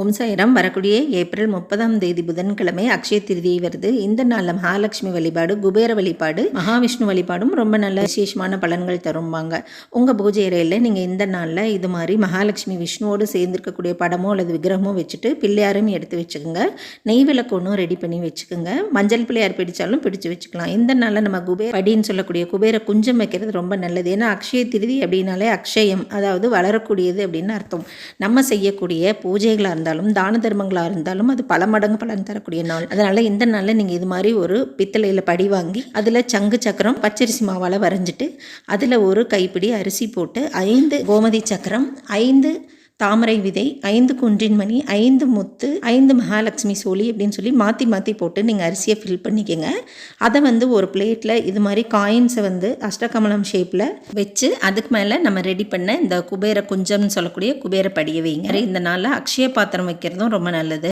ஓம் வரக்கூடிய ஏப்ரல் முப்பதாம் தேதி புதன்கிழமை அக்ஷய திருதியை வருது. இந்த நாளில் மகாலட்சுமி வழிபாடு குபேர வழிபாடு மகாவிஷ்ணு வழிபாடும் ரொம்ப நல்ல விசேஷமான பலன்கள் தரும்பாங்க. உங்கள் பூஜை அறையில் நீங்கள் இந்த நாளில் இது மாதிரி மகாலட்சுமி விஷ்ணுவோடு சேர்ந்திருக்கக்கூடிய படமோ அல்லது விக்கிரகமோ வச்சுட்டு பிள்ளையாரும் எடுத்து வச்சுக்கோங்க. நெய் விளக்கு ஒன்றும் ரெடி பண்ணி வச்சுக்கோங்க. மஞ்சள் பிள்ளையார் பிடிச்சாலும் பிடிச்சு வச்சுக்கலாம். இந்த நாளில் நம்ம குபேர் படின்னு சொல்லக்கூடிய குபேர குஞ்சம் வைக்கிறது ரொம்ப நல்லது. ஏன்னா அக்ஷய திருதி அப்படின்னாலே அக்ஷயம் அதாவது வளரக்கூடியது அப்படின்னு அர்த்தம். நம்ம செய்யக்கூடிய பூஜைகளாக இருந்தாலும் தான தர்மங்களாக இருந்தாலும் அது பல மடங்கு பலன் தரக்கூடிய நாள். அதனால் இந்த நாளில் நீங்கள் இது மாதிரி ஒரு பித்தளையில் படி வாங்கி அதில் சங்கு சக்கரம் பச்சரிசி மாவால் வரைஞ்சிட்டு அதில் ஒரு கைப்பிடி அரிசி போட்டு ஐந்து கோமதி சக்கரம் ஐந்து தாமரை விதை ஐந்து குன்றின் மணி ஐந்து முத்து ஐந்து மகாலட்சுமி சோழி அப்படின்னு சொல்லி மாற்றி மாற்றி போட்டு நீங்கள் அரிசியை ஃபில் பண்ணிக்கோங்க. அதை வந்து ஒரு பிளேட்டில் இது மாதிரி காயின்ஸை வந்து அஷ்டகமலம் ஷேப்பில் வச்சு அதுக்கு மேலே நம்ம ரெடி பண்ண இந்த குபேர குஞ்சம்னு சொல்லக்கூடிய குபேர படிய வைங்க. இந்த நாளில் அக்ஷய பாத்திரம் வைக்கிறதும் ரொம்ப நல்லது.